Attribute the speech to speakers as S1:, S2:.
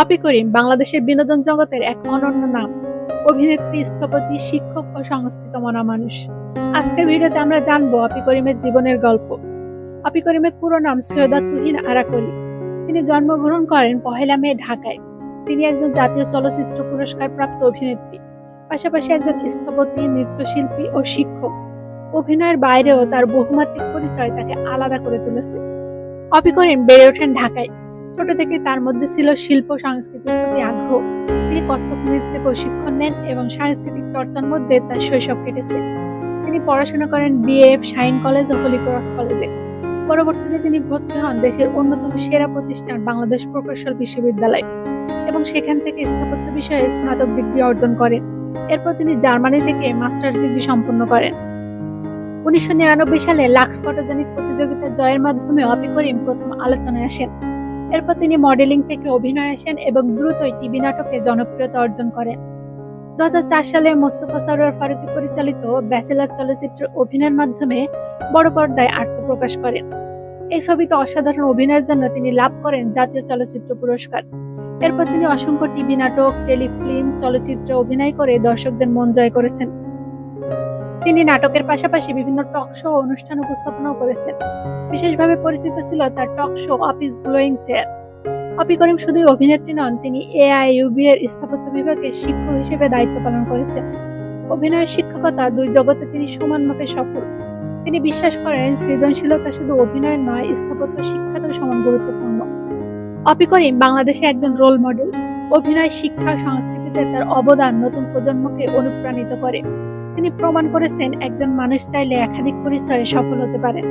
S1: অপি করিম বাংলাদেশের বিনোদন জগতের এক অনন্য নাম, অভিনেত্রী, স্থপতি, শিক্ষক ও সংস্কৃত মনা মানুষ। আজকের ভিডিওতে আমরা জানব অপি করিমের জীবনের গল্প। অপি করিমের পুরো নাম সৈয়দা তুহিন আরা করিম তিনি জন্মগ্রহণ করেন পহেলা মে ঢাকায়। তিনি একজন জাতীয় চলচ্চিত্র পুরস্কার প্রাপ্ত অভিনেত্রী, পাশাপাশি একজন স্থপতি, নৃত্যশিল্পী ও শিক্ষক। অভিনয়ের বাইরেও তার বহুমাত্রিক পরিচয় তাকে আলাদা করে তুলেছে। অপি করিম বেড়ে ওঠেন ঢাকায়। ছোট থেকে তার মধ্যে ছিল শিল্প সংস্কৃতির প্রতি আগ্রহ। তিনি কত্থক নৃত্যে প্রশিক্ষণ নেন এবং সাংস্কৃতিক চর্চার মধ্যে তার শৈশব কেটেছে। তিনি পড়াশোনা করেন বিএফ, শাইন কলেজ ও হলি ক্রস কলেজে। পরবর্তীতে তিনি ভর্তি হন দেশের অন্যতম সেরা প্রতিষ্ঠান বাংলাদেশ প্রকৌশল বিশ্ববিদ্যালয় এবং সেখান থেকে স্থাপত্য বিষয়ে স্নাতক ডিগ্রি অর্জন করেন। এরপর তিনি জার্মানি থেকে মাস্টার্স ডিগ্রি সম্পন্ন করেন। উনিশশো নিরানব্বই সালে লাক্স ফটোজেনিক প্রতিযোগিতা জয়ের মাধ্যমে অপি করিম প্রথম আলোচনায় আসেন। এরপর তিনি মডেলিং থেকে অভিনয় আসেন এবং দ্রুতই টিভি নাটকে জনপ্রিয়তা অর্জন করেন। দু সালে মোস্তফা সরোয়ার ফারুকি পরিচালিত ব্যাচেলার চলচ্চিত্রের অভিনয়ের মাধ্যমে বড় পর্দায় আত্মপ্রকাশ করেন। এই ছবিতে অসাধারণ অভিনয়ের জন্য তিনি লাভ করেন জাতীয় চলচ্চিত্র পুরস্কার। এরপর তিনি অসংখ্য টিভি নাটক, টেলিফিল্ম, চলচ্চিত্রে অভিনয় করে দর্শকদের মন জয় করেছেন। তিনি নাটকের পাশাপাশি বিভিন্ন টক শো অনুষ্ঠান উপস্থাপনাও করেছেন। বিশেষভাবে পরিচিত ছিল তার talk show office blowing chair. Opi Karim শুধুই অভিনেত্রী নন, তিনি এআইইউবি এর স্থাপত্য বিভাগে শিক্ষক হিসেবে দায়িত্ব পালন করেছেন। অভিনয় শিক্ষকতা দুই জগতে তিনি সমান মাপে সফল। তিনি বিশ্বাস করেন, সৃজনশীলতা শুধু অভিনয় নয়, স্থাপত্য শিক্ষাতেও সমান গুরুত্বপূর্ণ। অপি করিম বাংলাদেশে একজন রোল মডেল। অভিনয়, শিক্ষা সংস্কৃতিতে তার অবদান নতুন প্রজন্মকে অনুপ্রাণিত করে। তিনি প্রমাণ করেছেন একজন মানুষ চাইলে একাধিক পরিচয়ে সফল হতে পারেন।